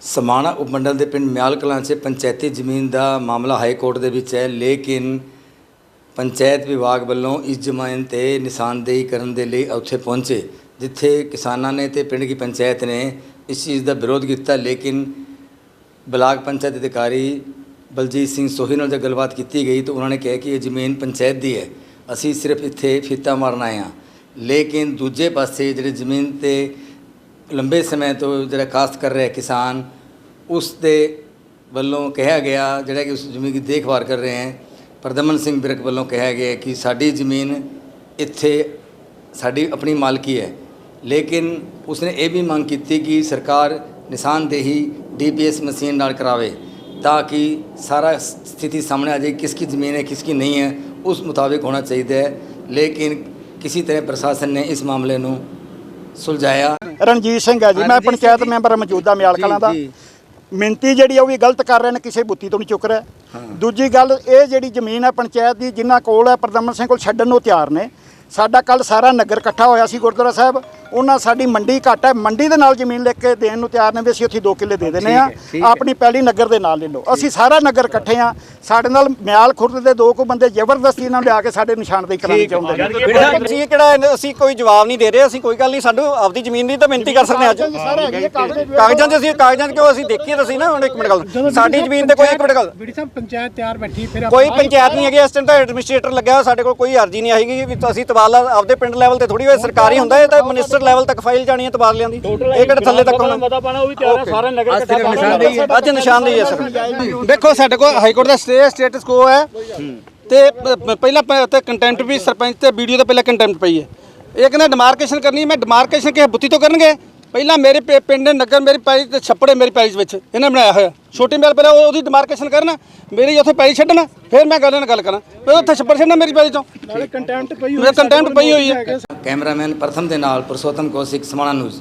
ਸਮਾਣਾ ਉਪਮੰਡਲ ਦੇ ਪਿੰਡ ਮਿਆਲ ਕਲਾਂ 'ਚ ਪੰਚਾਇਤੀ ਜ਼ਮੀਨ ਦਾ ਮਾਮਲਾ ਹਾਈ ਕੋਰਟ ਦੇ ਵਿੱਚ ਹੈ, ਲੇਕਿਨ ਪੰਚਾਇਤ ਵਿਭਾਗ ਵੱਲੋਂ ਇਸ ਜ਼ਮੀਨ ਤੇ ਨਿਸ਼ਾਨਦੇਹੀ ਕਰਨ ਦੇ ਲਈ ਉੱਥੇ ਪਹੁੰਚੇ, ਜਿੱਥੇ ਕਿਸਾਨਾਂ ਨੇ ਤੇ ਪਿੰਡ ਦੀ ਪੰਚਾਇਤ ਨੇ ਇਸ ਚੀਜ਼ ਦਾ ਵਿਰੋਧ ਕੀਤਾ। ਲੇਕਿਨ ਬਲਾਕ ਪੰਚਾਇਤ ਅਧਿਕਾਰੀ ਬਲਜੀਤ ਸਿੰਘ ਸੋਹੀ ਨਾਲ ਜਦ ਗੱਲਬਾਤ ਕੀਤੀ ਗਈ ਤਾਂ ਉਹਨਾਂ ਨੇ ਕਿਹਾ ਕਿ ਇਹ ਜ਼ਮੀਨ ਪੰਚਾਇਤ ਦੀ ਹੈ। ਅਸੀਂ ਸਿਰਫ ਇੱਥੇ ਫੀਤਾ ਮਾਰਨ ਆਏ ਹਾਂ। ਲੇਕਿਨ ਦੂਜੇ ਪਾਸੇ ਜਿਹੜੇ ਜ਼ਮੀਨ ਤੇ ਲੰਬੇ ਸਮੇਂ ਤੋਂ ਜਿਹੜਾ ਕਾਸ਼ਤ ਕਰ ਰਿਹਾ ਕਿਸਾਨ ਉਸ ਦੇ ਵੱਲੋਂ ਕਿਹਾ ਗਿਆ, ਜਿਹੜਾ ਕਿ ਉਸ ਜ਼ਮੀਨ ਦੀ ਦੇਖਭਾਲ ਕਰ ਰਹੇ ਹੈ ਪ੍ਰਦਮਨ ਸਿੰਘ ਬਿਰਕ ਵੱਲੋਂ ਕਿਹਾ ਗਿਆ ਕਿ ਸਾਡੀ ਜ਼ਮੀਨ ਇੱਥੇ ਸਾਡੀ ਆਪਣੀ ਮਾਲਕੀ ਹੈ। ਲੇਕਿਨ ਉਸਨੇ ਇਹ ਵੀ ਮੰਗ ਕੀਤੀ ਕਿ ਸਰਕਾਰ ਨਿਸ਼ਾਨਦੇਹੀ ਡੀਪੀਐਸ ਮਸ਼ੀਨ ਨਾਲ ਕਰਾਵੇ, ਤਾਂ ਕਿ ਸਾਰਾ ਸਥਿਤੀ ਸਾਹਮਣੇ ਆ ਜਾਏ, ਕਿਸ ਕੀ ਜ਼ਮੀਨ ਹੈ, ਕਿਸ ਕੀ ਨਹੀਂ ਹੈ, ਉਸ ਮੁਤਾਬਿਕ ਹੋਣਾ ਚਾਹੀਦਾ ਹੈ। ਲੇਕਿਨ ਕਿਸੇ ਤਰ੍ਹਾਂ ਪ੍ਰਸ਼ਾਸਨ ਨੇ ਇਸ ਮਾਮਲੇ ਨੂੰ ਸੁਲਝਾਇਆ। ਰਣਜੀਤ ਸਿੰਘ ਹੈ ਜੀ ਮੈਂ ਪੰਚਾਇਤ ਮੈਂਬਰ ਮੌਜੂਦਾ ਮਿਆਲ ਕਲਾਂ ਦਾ। ਮਿੰਤੀ ਜਿਹੜੀ ਉਹ ਵੀ ਗਲਤ ਕਰ ਰਹੇ ਨੇ ਕਿਸੇ ਬੁੱਤੀ ਤੋਂ ਨਹੀਂ ਚੁੱਕ ਰਿਹਾ। ਦੂਜੀ ਗੱਲ ਇਹ ਜਿਹੜੀ ਜ਼ਮੀਨ ਹੈ ਪੰਚਾਇਤ ਦੀ ਜਿਨ੍ਹਾਂ ਕੋਲ ਹੈ ਪ੍ਰਦਮਨ ਸਿੰਘ ਕੋਲ ਛੱਡਣ ਨੂੰ ਤਿਆਰ ਨੇ। ਸਾਡਾ ਕੱਲ ਸਾਰਾ ਨਗਰ ਇਕੱਠਾ ਹੋਇਆ ਸੀ ਗੁਰਦੁਆਰਾ ਸਾਹਿਬ। ਉਹਨਾਂ ਸਾਡੀ ਮੰਡੀ ਘੱਟ ਹੈ। ਮੰਡੀ ਦੇ ਨਾਲ ਜ਼ਮੀਨ ਲੈ ਕੇ ਦੇਣ ਨੂੰ ਤਿਆਰ ਨੇ ਵੀ ਅਸੀਂ ਉੱਥੇ 2 ਕਿੱਲੇ ਦੇ ਦਿੰਦੇ ਆ ਆਪਣੀ ਪਹਿਲੀ ਨਗਰ ਦੇ ਨਾਲ ਲੈ ਲਓ। ਅਸੀਂ ਸਾਰਾ ਨਗਰ ਇਕੱਠੇ ਆ ਸਾਡੇ ਨਾਲ ਮਿਆਲ ਖੁਰਦ ਦੇ ਦੋ ਕੁ ਬੰਦੇ ਜ਼ਬਰਦਸਤੀ ਨਾਲ ਲਿਆ ਕੇ ਸਾਡੇ ਨਿਸ਼ਾਨਦੇਹੀ ਕਰਾਉਣੀ ਚਾਹੁੰਦੇ ਨੇ। ਅਸੀਂ ਕਿਹੜਾ ਇਹਨੂੰ- ਅਸੀਂ ਕੋਈ ਜਵਾਬ ਨਹੀਂ ਦੇ ਰਹੇ। ਅਸੀਂ ਕੋਈ ਗੱਲ ਨਹੀਂ। ਸਾਨੂੰ ਆਪਦੀ ਜ਼ਮੀਨ ਦੀ ਤਾਂ ਮਿਹਨਤੀ ਕਰ ਸਕਦੇ ਹਾਂ ਅੱਜ। ਕਾਗਜ਼ 'ਚ ਅਸੀਂ ਕਾਗਜ਼ਾਂ 'ਚ ਕਿਉਂ ਅਸੀਂ ਦੇਖੀਏ ਤਾਂ ਅਸੀਂ ਨਾ। ਹੁਣ ਇੱਕ ਮਿੰਟ ਗੱਲ। ਸਾਡੀ ਜ਼ਮੀਨ ਤੇ ਕੋਈ ਇੱਕ ਮਿੰਟ ਗੱਲ। ਬੀਡੀ ਸਾਹਿਬ ਪੰਚਾਇਤ ਤਿਆਰ ਬੈਠੀ ਫਿਰ ਕੋਈ ਪੰਚਾਇਤ ਨਹੀਂ ਹੈਗੀ। ਇਸ ਟਾਈਮ ਤਾਂ ਐਡਮਿਨਿਸਟ੍ਰੇਟਰ ਲੱਗਿਆ ਹੋਇਆ, ਸਾਡੇ ਕੋਲ। ਕੋਈ ਅਰਜ਼ੀ ਨਹੀਂ ਆਏਗੀ ਵੀ ਅਸੀਂ ਤਬਾਦਲਾ ਆਪਦੇ ਪਿੰਡ ਲੈਵਲ ਤੇ ਥੋੜੀ ਹੋਏ। ਸਰਕਾਰੀ ਹੁੰਦਾ ਇਹ ਤਾਂ ਮਿਨਿਸਟਰ ਲੈਵਲ ਤੱਕ ਫਾਈਲ ਜਾਣੀ ਹੈ ਤਬਾਦਲਿਆਂ ਦੀ। ਇਹ ਕਿਹੜਾ ਥੱਲੇ ਤੱਕ ਹੋਣਾ? ਮਤਾ ਪਾਣਾ ਉਹ ਵੀ ਤਿਆਰ ਹੈ ਸਾਰੇ ਨਗਰ ਅੱਜ ਨਿਸ਼ਾਨਦੇਹੀ ਹੈ। ਸਰ ਦੇਖੋ ਸਾਡੇ ਕੋਲ ਹਾਈ ਕੋਰਟ ਦਾ ਸਟੇ ਸਟੇਟਸ ਕੋ ਹੈ। ਤੇ ਪਹਿਲਾਂ ਤੇ ਕੰਟੈਂਟ ਵੀ ਸਰਪੰਚ ਤੇ ਵੀਡੀਓ ਤੋਂ ਪਹਿਲਾਂ ਕੰਟੈਂਟ ਪਈ ਹੈ। ਇਹ ਕਹਿੰਦਾ ਡਿਮਾਰਕੇਸ਼ਨ ਕਰਨੀ ਹੈ, ਮੈਂ ਡਿਮਾਰਕੇਸ਼ਨ ਕਿਸੇ ਬੁੱਤੀ ਤੋਂ ਕਰਨਗੇ? ਪਹਿਲਾਂ ਮੇਰੇ ਪਿ- ਪਿੰਡ ਨਗਰ ਮੇਰੀ ਪੈਲੀ ਤੇ ਛੱਪੜੇ ਮੇਰੀ ਪੈਲੀ ਵਿੱਚ ਇਹਨਾਂ ਬਣਾਇਆ ਹੋਇਆ। ਛੋਟੀ ਮੇਲ ਪਹਿਲਾਂ ਉਹ- ਉਹਦੀ ਡਿਮਾਰਕੇਸ਼ਨ ਕਰਨ ਮੇਰੀ ਉੱਥੇ ਪੈਲੀ ਛੱਡਣਾ ਫਿਰ ਮੈਂ ਗੱਲ ਨਾਲ ਗੱਲ ਕਰਾਂ। ਫਿਰ ਉੱਥੇ ਛੱਪੜ ਛੱਡਣਾ ਮੇਰੀ ਪੈਲੀ ਤੋਂ ਨਾਲੇ ਕੰਟੈਂਟ ਪਈ ਮੇਰੇ ਕੰਟੈਂਟ ਪਈ ਹੋਈ ਹੈ। ਕੈਮਰਾਮੈਨ ਪ੍ਰਥਮ ਦੇ ਨਾਲ ਪੁਰਸ਼ੋਤਮ ਕੌਸ਼ਿਕ ਸਮਾਣਾ ਨਿਊਜ਼